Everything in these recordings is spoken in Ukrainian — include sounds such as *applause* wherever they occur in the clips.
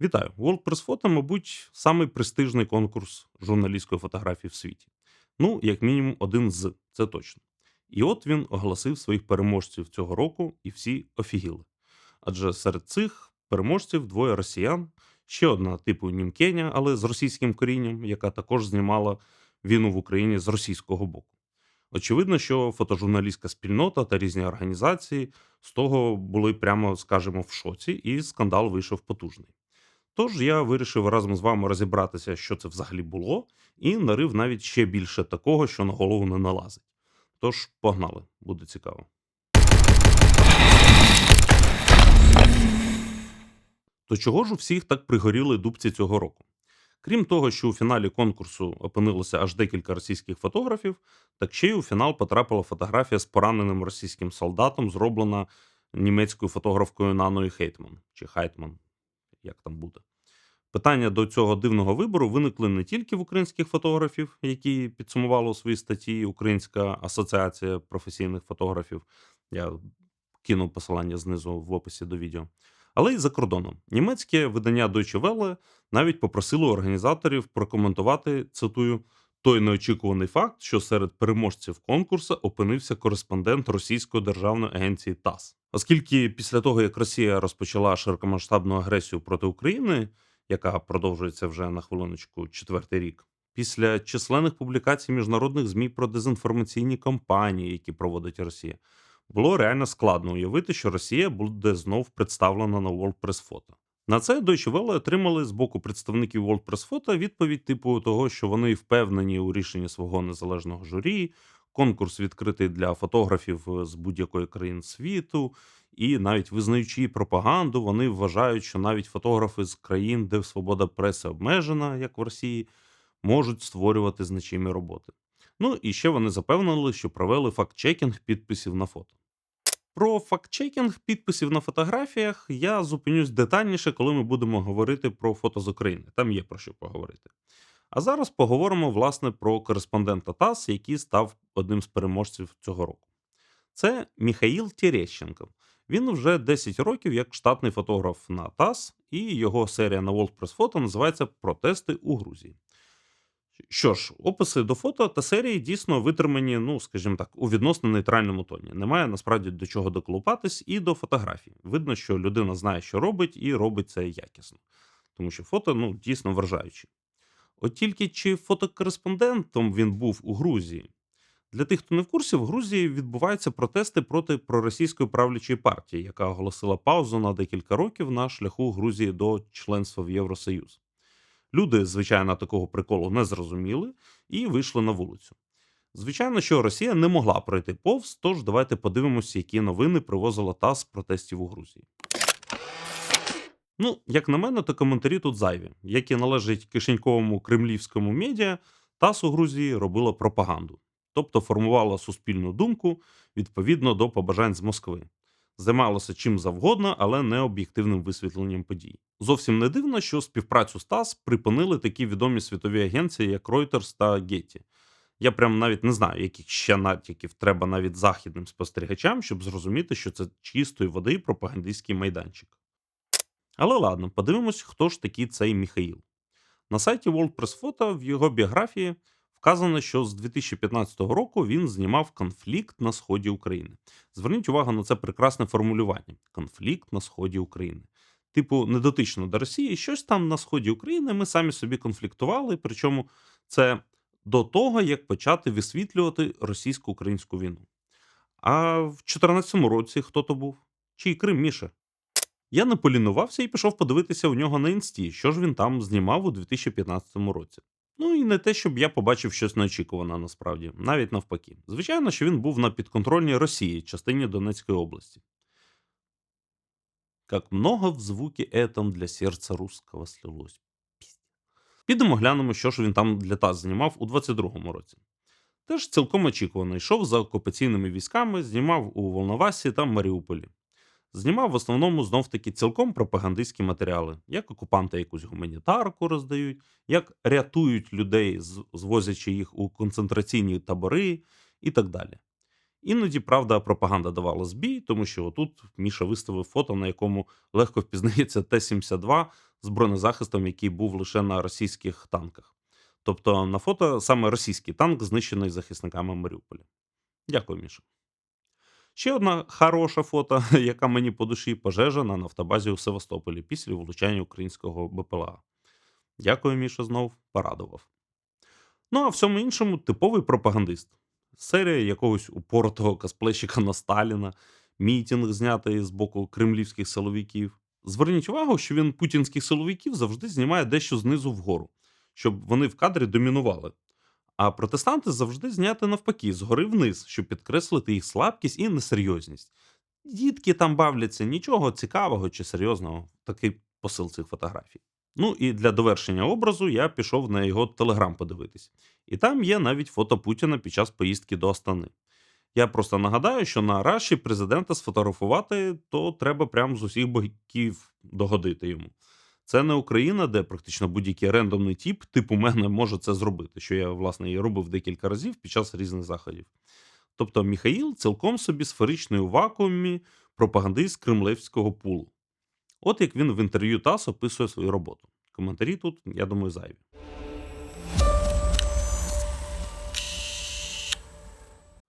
Вітаю! World Press Photo, мабуть, самий престижний конкурс журналістської фотографії в світі. Ну, як мінімум, один з, це точно. І от він оголосив своїх переможців цього року, і всі офігіли. Адже серед цих переможців двоє росіян, ще одна типу Німкеня, але з російським корінням, яка також знімала війну в Україні з російського боку. Очевидно, що фотожурналістська спільнота та різні організації з того були прямо, скажімо, в шоці, і скандал вийшов потужний. Тож я вирішив разом з вами розібратися, що це взагалі було, і нарив навіть ще більше такого, що на голову не налазить. Тож, погнали, буде цікаво. То чого ж у всіх так пригоріли дубці цього року? Крім того, що у фіналі конкурсу опинилося аж декілька російських фотографів, так ще й у фінал потрапила фотографія з пораненим російським солдатом, зроблена німецькою фотографкою Наною Хейтман чи Хайтман, як там буде. Питання до цього дивного вибору виникли не тільки в українських фотографів, які підсумували у своїй статті Українська асоціація професійних фотографів. Я кину посилання знизу в описі до відео, але й за кордоном. Німецьке видання Deutsche Welle навіть попросило організаторів прокоментувати цитую. Той неочікуваний факт, що серед переможців конкурсу опинився кореспондент російської державної агенції ТАСС. Оскільки після того, як Росія розпочала широкомасштабну агресію проти України, яка продовжується вже на хвилиночку четвертий рік, після численних публікацій міжнародних ЗМІ про дезінформаційні кампанії, які проводить Росія, було реально складно уявити, що Росія буде знов представлена на World Press Photo. На це Deutsche Welle отримали з боку представників World Press Photo відповідь типу того, що вони впевнені у рішенні свого незалежного журі. Конкурс відкритий для фотографів з будь-якої країни світу, і навіть визнаючи пропаганду, вони вважають, що навіть фотографи з країн, де свобода преси обмежена, як в Росії, можуть створювати значимі роботи. Ну і ще вони запевнили, що провели факт-чекінг підписів на фото. Про факт-чекінг підписів на фотографіях я зупинюсь детальніше, коли ми будемо говорити про фото з України. Там є про що поговорити. А зараз поговоримо власне про кореспондента ТАСС, який став одним з переможців цього року. Це Міхаїл Терещенко. Він вже 10 років як штатний фотограф на ТАСС, і його серія на World Press Photo називається Протести у Грузії. Що ж, описи до фото та серії дійсно витримані, ну, скажімо так, у відносно нейтральному тоні. Немає насправді до чого доколупатись і до фотографій. Видно, що людина знає, що робить, і робить це якісно. Тому що фото ну, дійсно вражаючі. От тільки чи фотокореспондентом він був у Грузії? Для тих, хто не в курсі, в Грузії відбуваються протести проти проросійської правлячої партії, яка оголосила паузу на декілька років на шляху Грузії до членства в Євросоюз. Люди, звичайно, такого приколу не зрозуміли і вийшли на вулицю. Звичайно, що Росія не могла пройти повз, тож давайте подивимося, які новини привозила з протестів у Грузії. Ну, як на мене, то коментарі тут зайві, які належать кишеньковому кремлівському медіа, ТАСС у Грузії робила пропаганду, тобто формувала суспільну думку відповідно до побажань з Москви. Займалося чим завгодно, але не об'єктивним висвітленням подій. Зовсім не дивно, що співпрацю з ТАСС припинили такі відомі світові агенції, як Reuters та Getty. Я прям навіть не знаю, яких ще натяків треба навіть західним спостерігачам, щоб зрозуміти, що це чистої води пропагандистський майданчик. Але ладно, подивимось, хто ж такий цей Міхаїл. На сайті World Press Photo в його біографії вказано, що з 2015 року він знімав конфлікт на сході України. Зверніть увагу на це прекрасне формулювання: конфлікт на сході України. Типу, недотично до Росії, щось там на сході України ми самі собі конфліктували, причому це до того, як почати висвітлювати російсько-українську війну. А в 2014 році хто то був? Чий Крим Міша? Я не полінувався і пішов подивитися у нього на інсті, що ж він там знімав у 2015 році. Ну і не те, щоб я побачив щось неочікуване насправді, навіть навпаки. Звичайно, що він був на підконтрольній Росії, частині Донецької області. Как много в звукі етом для серця русского слилось. Підемо глянемо, що ж він там для ТАСС знімав у 22-му році. Теж цілком очікувано йшов за окупаційними військами, знімав у Волновасі та Маріуполі. Знімав в основному знов-таки цілком пропагандистські матеріали, як окупанти якусь гуманітарку роздають, як рятують людей, звозячи їх у концентраційні табори і так далі. Іноді, правда, пропаганда давала збій, тому що отут Міша виставив фото, на якому легко впізнається Т-72 з бронезахистом, який був лише на російських танках. Тобто на фото саме російський танк, знищений захисниками Маріуполя. Дякую, Міша. Ще одна хороша фото, *laughs* яка мені по душі пожежа на нафтобазі у Севастополі після влучання українського БПЛА. Дякую, Міша, знов порадував. Ну а всьому іншому типовий пропагандист. Серія якогось упоротого косплейщика на Сталіна, мітінг, знятий з боку кремлівських силовиків. Зверніть увагу, що він путінських силовиків завжди знімає дещо знизу вгору, щоб вони в кадрі домінували. А протестанти завжди зняти навпаки, згори вниз, щоб підкреслити їх слабкість і несерйозність. Дітки там бавляться, нічого цікавого чи серйозного, такий посил цих фотографій. Ну і для довершення образу я пішов на його телеграм подивитись. І там є навіть фото Путіна під час поїздки до Астани. Я просто нагадаю, що на Раші президента сфотографувати, то треба прямо з усіх боків догодити йому. Це не Україна, де практично будь-який рендомний тіп, типу мене, може це зробити, що я, власне, і робив декілька разів під час різних заходів. Тобто Міхаїл цілком собі сферичний у вакуумі пропагандист кремлевського пулу. От як він в інтерв'ю ТАСС описує свою роботу. Коментарі тут, я думаю, зайві.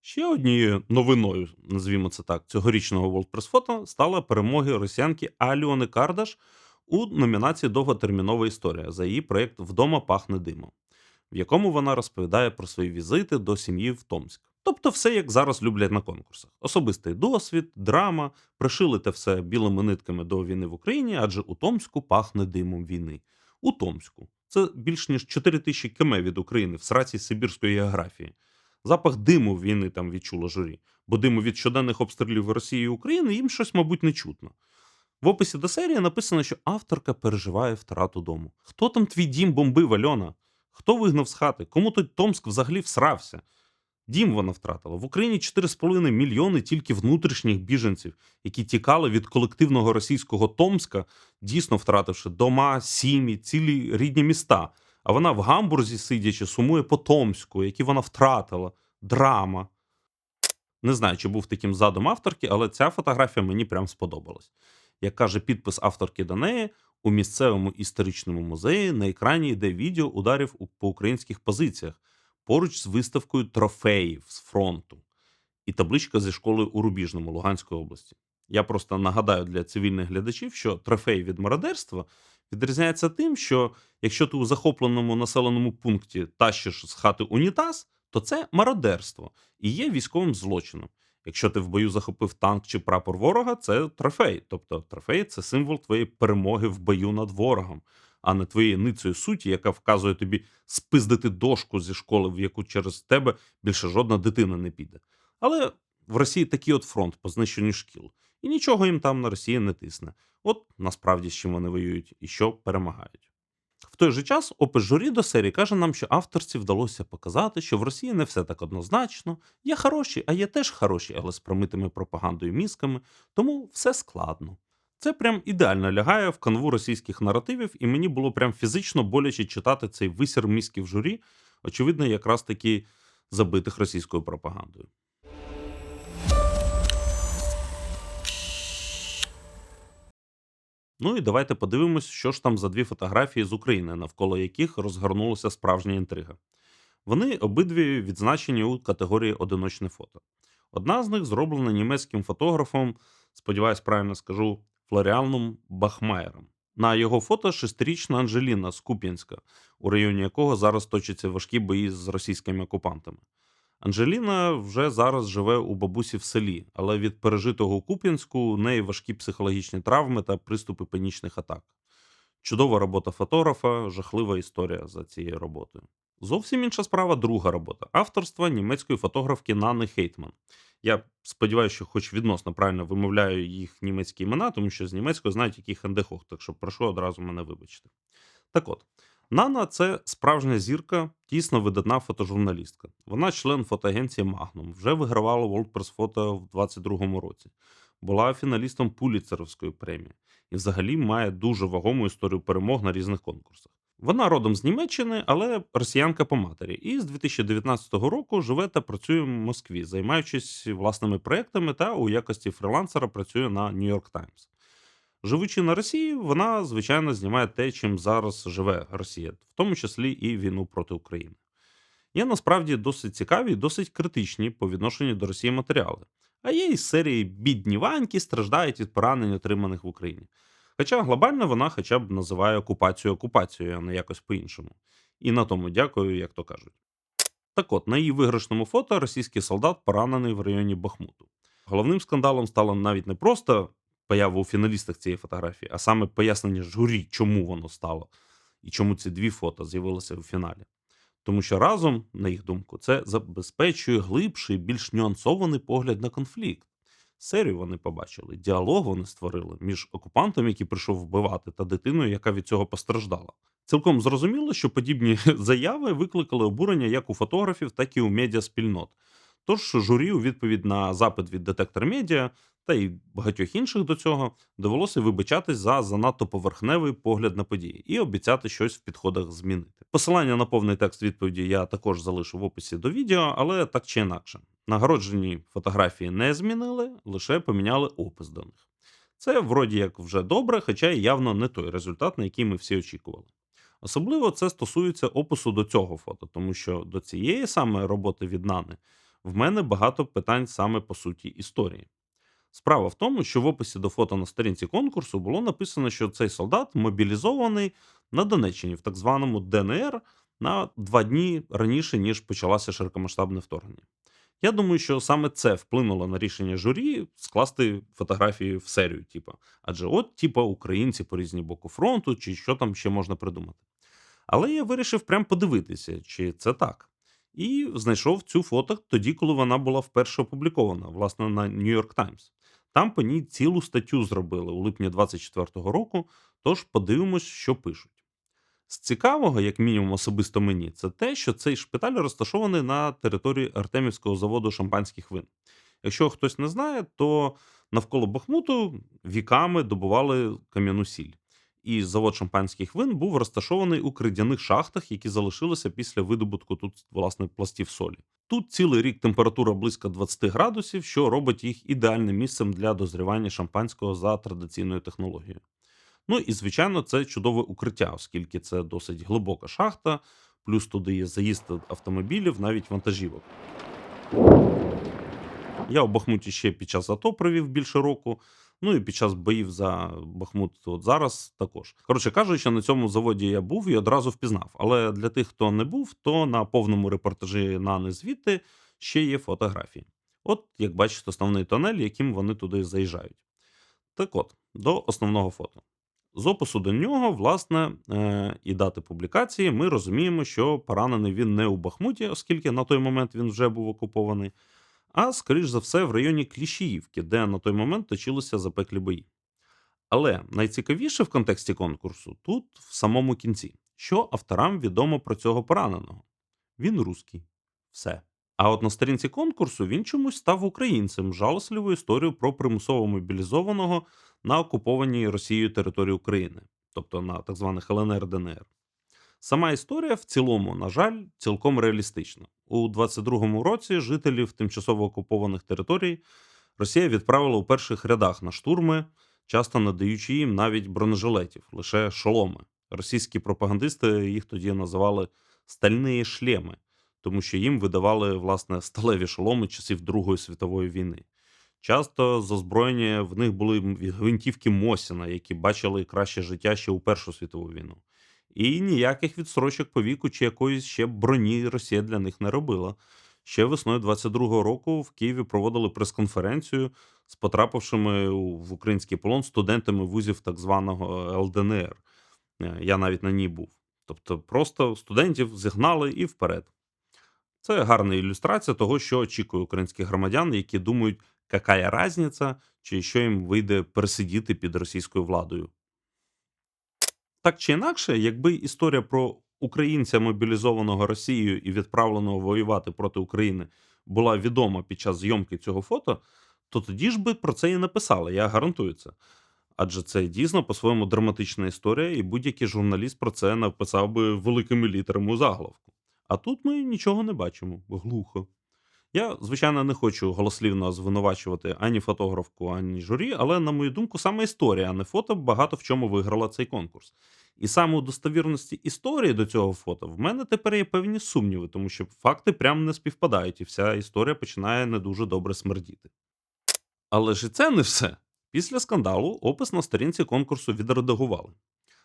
Ще однією новиною, назвімо це так, цьогорічного World Press стала перемоги росіянки Аліони Кардаш у номінації Довготермінова історія за її проєкт Вдома пахне димом, в якому вона розповідає про свої візити до сім'ї в Томськ. Тобто, все як зараз люблять на конкурсах: особистий досвід, драма, пришили те все білими нитками до війни в Україні, адже у Томську пахне димом війни. У Томську це більш ніж 4 тисячі км від України в сраці Сибірської географії. Запах диму війни там відчуло журі, бо диму від щоденних обстрілів Росії і України їм щось, мабуть, не чутно. В описі до серії написано, що авторка переживає втрату дому. Хто там твій дім бомбив, Альона? Хто вигнав з хати? Кому той Томськ взагалі всрався? Дім вона втратила. В Україні 4,5 мільйони тільки внутрішніх біженців, які тікали від колективного російського Томська, дійсно втративши дома, сім'ї, цілі рідні міста. А вона в гамбурзі, сидячи, сумує по Томську, які вона втратила. Драма. Не знаю, чи був таким задум авторки, але ця фотографія мені прям сподобалась. Як каже підпис авторки до неї, у місцевому історичному музеї на екрані йде відео ударів по українських позиціях поруч з виставкою трофеїв з фронту і табличка зі школою у Рубіжному Луганської області. Я просто нагадаю для цивільних глядачів, що трофей від мародерства відрізняється тим, що якщо ти у захопленому населеному пункті тащиш з хати унітаз, то це мародерство і є військовим злочином. Якщо ти в бою захопив танк чи прапор ворога, це трофей. Тобто трофей це символ твоєї перемоги в бою над ворогом, а не твоєї ницею суті, яка вказує тобі спиздити дошку зі школи, в яку через тебе більше жодна дитина не піде. Але в Росії такий от фронт по знищенню шкіл, і нічого їм там на Росії не тисне. От насправді з чим вони воюють і що перемагають. Той же час опис журі до серії каже нам, що авторці вдалося показати, що в Росії не все так однозначно. Є хороші, а є теж хороші, але з промитими пропагандою мізками, тому все складно. Це прям ідеально лягає в канву російських наративів, і мені було прям фізично боляче читати цей висір мізків журі, очевидно, якраз таки забитих російською пропагандою. Ну і давайте подивимось, що ж там за дві фотографії з України, навколо яких розгорнулася справжня інтрига. Вони обидві відзначені у категорії одиночне фото. Одна з них зроблена німецьким фотографом, сподіваюсь, правильно скажу, Флоріаном Бахмаєром. На його фото шестирічна Анжеліна з Куп'янська, у районі якого зараз точаться важкі бої з російськими окупантами. Анжеліна вже зараз живе у бабусі в селі, але від пережитого Куп'янську у неї важкі психологічні травми та приступи панічних атак. Чудова робота фотографа, жахлива історія за цією роботою. Зовсім інша справа друга робота авторства німецької фотографки Нани Хейтман. Я сподіваюся, що хоч відносно правильно вимовляю їх німецькі імена, тому що з німецькою знають який хендехох, так що прошу одразу мене вибачити. Так от, Нана це справжня зірка, тісно видатна фотожурналістка. Вона член фотоагенції Magnum, вже вигравала World Press Photo в 22-му році, була фіналістом Пуліцеровської премії і взагалі має дуже вагому історію перемог на різних конкурсах. Вона родом з Німеччини, але росіянка по матері. І з 2019 року живе та працює в Москві, займаючись власними проектами та у якості фрилансера працює на New York Times. Живучи на Росії, вона звичайно знімає те, чим зараз живе Росія, в тому числі і війну проти України. Є насправді досить цікаві досить критичні по відношенню до Росії матеріали. А є із серії бідні ваньки страждають від поранень, отриманих в Україні. Хоча глобально вона хоча б називає окупацію окупацією, а не якось по-іншому. І на тому дякую, як то кажуть. Так от, на її виграшному фото російський солдат поранений в районі Бахмуту. Головним скандалом стало навіть не просто поява у фіналістах цієї фотографії, а саме пояснення журі, чому воно стало, і чому ці дві фото з'явилися у фіналі. Тому що разом, на їх думку, це забезпечує глибший, більш нюансований погляд на конфлікт. Серію вони побачили, діалог вони створили між окупантом, який прийшов вбивати, та дитиною, яка від цього постраждала. Цілком зрозуміло, що подібні *laughs* заяви викликали обурення як у фотографів, так і у медіаспільнот. Тож журі у відповідь на запит від детектор медіа та й багатьох інших до цього довелося вибачатись за занадто поверхневий погляд на події і обіцяти щось в підходах змінити. Посилання на повний текст відповіді я також залишу в описі до відео, але так чи інакше. Нагороджені фотографії не змінили, лише поміняли опис до них. Це вроді як вже добре, хоча й явно не той результат, на який ми всі очікували. Особливо це стосується опису до цього фото, тому що до цієї саме роботи від Нани в мене багато питань саме по суті історії. Справа в тому, що в описі до фото на сторінці конкурсу було написано, що цей солдат мобілізований на Донеччині в так званому ДНР на два дні раніше, ніж почалося широкомасштабне вторгнення. Я думаю, що саме це вплинуло на рішення журі скласти фотографії в серію, типу. Адже от, типа, українці по різні боку фронту, чи що там ще можна придумати. Але я вирішив прям подивитися, чи це так. І знайшов цю фото тоді, коли вона була вперше опублікована, власне, на New York Times. Там по ній цілу статтю зробили у липні 24-го року. Тож подивимось, що пишуть. З цікавого, як мінімум, особисто мені, це те, що цей шпиталь розташований на території Артемівського заводу шампанських вин. Якщо хтось не знає, то навколо Бахмуту віками добували кам'яну сіль. І завод шампанських вин був розташований у кридяних шахтах, які залишилися після видобутку тут власне пластів солі. Тут цілий рік температура близько 20 градусів, що робить їх ідеальним місцем для дозрівання шампанського за традиційною технологією. Ну і звичайно, це чудове укриття, оскільки це досить глибока шахта, плюс туди є заїзд автомобілів, навіть вантажівок. Я у Бахмуті ще під час АТО провів більше року. Ну і під час боїв за Бахмут, от зараз також. Коротше кажучи, на цьому заводі я був і одразу впізнав. Але для тих, хто не був, то на повному репортажі на звідти ще є фотографії. От, як бачите, основний тонель, яким вони туди заїжджають. Так от, до основного фото. З опису до нього, власне, е, і дати публікації, ми розуміємо, що поранений він не у Бахмуті, оскільки на той момент він вже був окупований, а скоріш за все в районі Кліщіївки, де на той момент точилися запеклі бої. Але найцікавіше в контексті конкурсу тут в самому кінці, що авторам відомо про цього пораненого. Він русський. Все. А от на сторінці конкурсу він чомусь став українцем жалосливу історію про примусово мобілізованого на окупованій Росією території України, тобто на так званих ЛНР ДНР. Сама історія в цілому, на жаль, цілком реалістична. У 22-му році жителів тимчасово окупованих територій Росія відправила у перших рядах на штурми, часто надаючи їм навіть бронежилетів, лише шоломи. Російські пропагандисти їх тоді називали стальні шлеми, тому що їм видавали власне сталеві шоломи часів Другої світової війни. Часто з озброєння в них були гвинтівки Мосіна, які бачили краще життя ще у Першу світову війну. І ніяких відстрочок по віку чи якоїсь ще броні Росія для них не робила. Ще весною 22-го року в Києві проводили прес-конференцію з потрапившими в український полон студентами вузів так званого ЛДНР. Е, Я навіть на ній був. Тобто, просто студентів зігнали і вперед. Це гарна ілюстрація того, що очікує українських громадян, які думають, яка разниця, чи що їм вийде пересидіти під російською владою. Так чи інакше, якби історія про українця, мобілізованого Росією і відправленого воювати проти України, була відома під час зйомки цього фото, то тоді ж би про це і написали, я гарантую це. Адже це дійсно по-своєму драматична історія, і будь-який журналіст про це написав би великими літерами у заголовку. А тут ми нічого не бачимо, глухо. Я, звичайно, не хочу голослівно звинувачувати ані фотографку, ані журі, але, на мою думку, саме історія, а не фото, багато в чому виграла цей конкурс. І саме у достовірності історії до цього фото в мене тепер є певні сумніви, тому що факти прям не співпадають, і вся історія починає не дуже добре смердіти. Але ж і це не все. Після скандалу опис на сторінці конкурсу відредагували.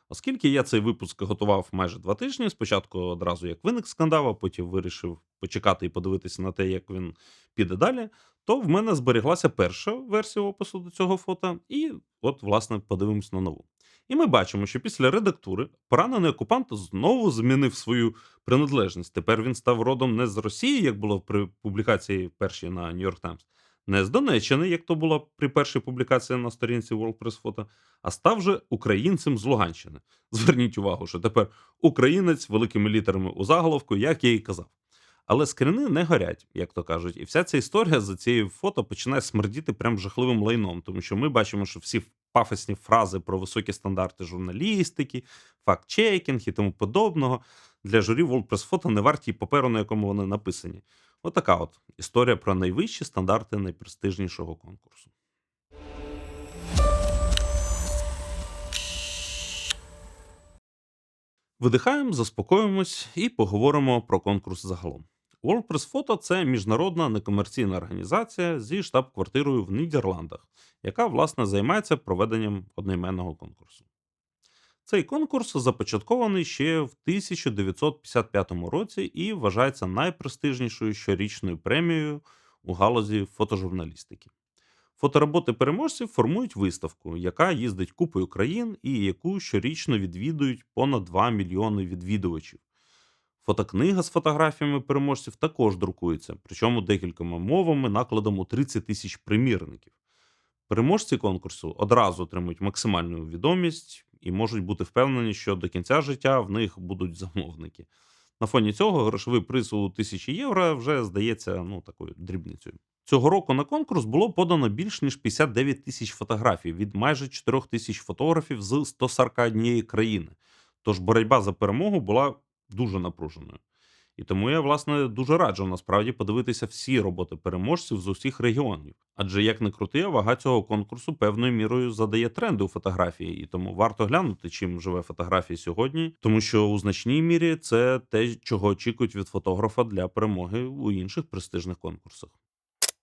Оскільки я цей випуск готував майже два тижні, спочатку одразу як виник скандал, а потім вирішив почекати і подивитися на те, як він піде далі, то в мене зберіглася перша версія опису до цього фото, і от, власне, подивимось на нову. І ми бачимо, що після редактури поранений окупант знову змінив свою приналежність. Тепер він став родом не з Росії, як було при публікації першій на New York Times, не з Донеччини, як то було при першій публікації на сторінці World Press Photo, а став же українцем з Луганщини. Зверніть увагу, що тепер українець великими літерами у заголовку, як я і казав. Але скрини не горять, як то кажуть, і вся ця історія за цією фото починає смердіти прям жахливим лайном, тому що ми бачимо, що всі пафосні фрази про високі стандарти журналістики, факт-чекінг і тому подобного для журі World Press Photo не варті паперу, на якому вони написані. Отака от історія про найвищі стандарти найпрестижнішого конкурсу. Видихаємо, заспокоїмось і поговоримо про конкурс загалом. World Press Photo – це міжнародна некомерційна організація зі штаб-квартирою в Нідерландах, яка власне займається проведенням одноіменного конкурсу. Цей конкурс започаткований ще в 1955 році і вважається найпрестижнішою щорічною премією у галузі фотожурналістики. Фотороботи переможців формують виставку, яка їздить купою країн і яку щорічно відвідують понад 2 мільйони відвідувачів. Фотокнига з фотографіями переможців також друкується, причому декількома мовами накладом у 30 тисяч примірників. Переможці конкурсу одразу отримують максимальну відомість і можуть бути впевнені, що до кінця життя в них будуть замовники. На фоні цього грошовий приз у тисячі євро вже здається ну, такою дрібницею. Цього року на конкурс було подано більш ніж 59 тисяч фотографій від майже 4 тисяч фотографів з 141 країни. Тож боротьба за перемогу була дуже напруженою. І тому я, власне, дуже раджу насправді подивитися всі роботи переможців з усіх регіонів. Адже як не крути, вага цього конкурсу певною мірою задає тренди у фотографії, і тому варто глянути, чим живе фотографія сьогодні, тому що у значній мірі це те, чого очікують від фотографа для перемоги у інших престижних конкурсах.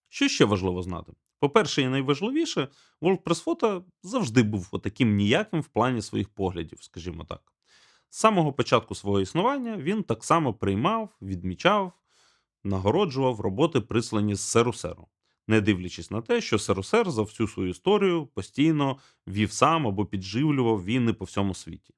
Що ще важливо знати? По-перше, і найважливіше, World Photo завжди був таким ніяким в плані своїх поглядів, скажімо так. З самого початку свого існування він так само приймав, відмічав, нагороджував роботи, прислані з СРУСЕРу, не дивлячись на те, що СРУСЕР за всю свою історію постійно вів сам або підживлював війни по всьому світі.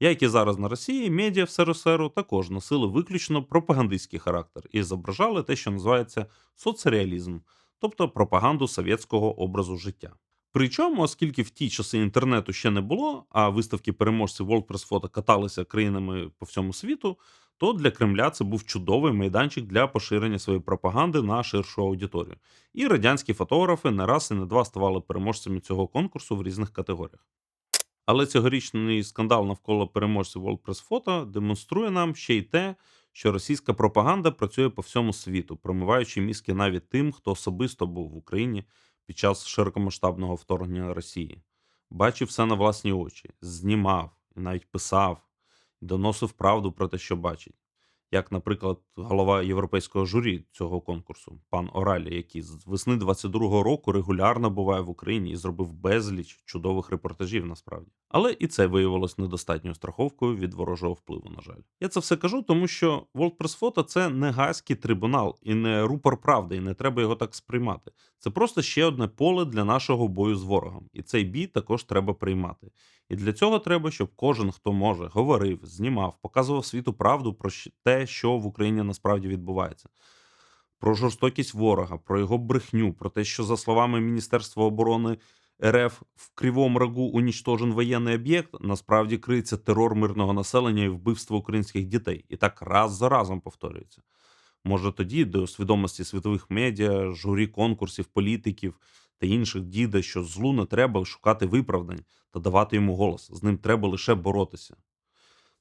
Як і зараз на Росії, медіа в СРСРу також носили виключно пропагандистський характер і зображали те, що називається соцреалізм, тобто пропаганду совєтського образу життя. Причому, оскільки в ті часи інтернету ще не було, а виставки переможців World Press Photo каталися країнами по всьому світу, то для Кремля це був чудовий майданчик для поширення своєї пропаганди на ширшу аудиторію. І радянські фотографи не раз і не два ставали переможцями цього конкурсу в різних категоріях. Але цьогорічний скандал навколо переможців World Press Photo демонструє нам ще й те, що російська пропаганда працює по всьому світу, промиваючи мізки навіть тим, хто особисто був в Україні під час широкомасштабного вторгнення Росії. Бачив все на власні очі, знімав і навіть писав, доносив правду про те, що бачить. Як, наприклад, голова європейського журі цього конкурсу, пан Оралі, який з весни 22-го року регулярно буває в Україні і зробив безліч чудових репортажів насправді. Але і це виявилось недостатньою страховкою від ворожого впливу. На жаль, я це все кажу, тому що World Press Photo – це не гаазький трибунал і не рупор правди, і не треба його так сприймати. Це просто ще одне поле для нашого бою з ворогом, і цей бій також треба приймати. І для цього треба, щоб кожен, хто може, говорив, знімав, показував світу правду про те, що в Україні насправді відбувається. Про жорстокість ворога, про його брехню, про те, що, за словами Міністерства оборони РФ в Кривому Рогу унічтожен воєнний об'єкт, насправді криється терор мирного населення і вбивство українських дітей. І так раз за разом повторюється. Може, тоді до свідомості світових медіа, журі конкурсів, політиків та інших діда, що злу не треба шукати виправдань та давати йому голос. З ним треба лише боротися.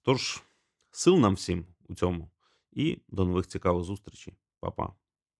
Тож, сил нам всім у цьому і до нових цікавих зустрічей. Па-па.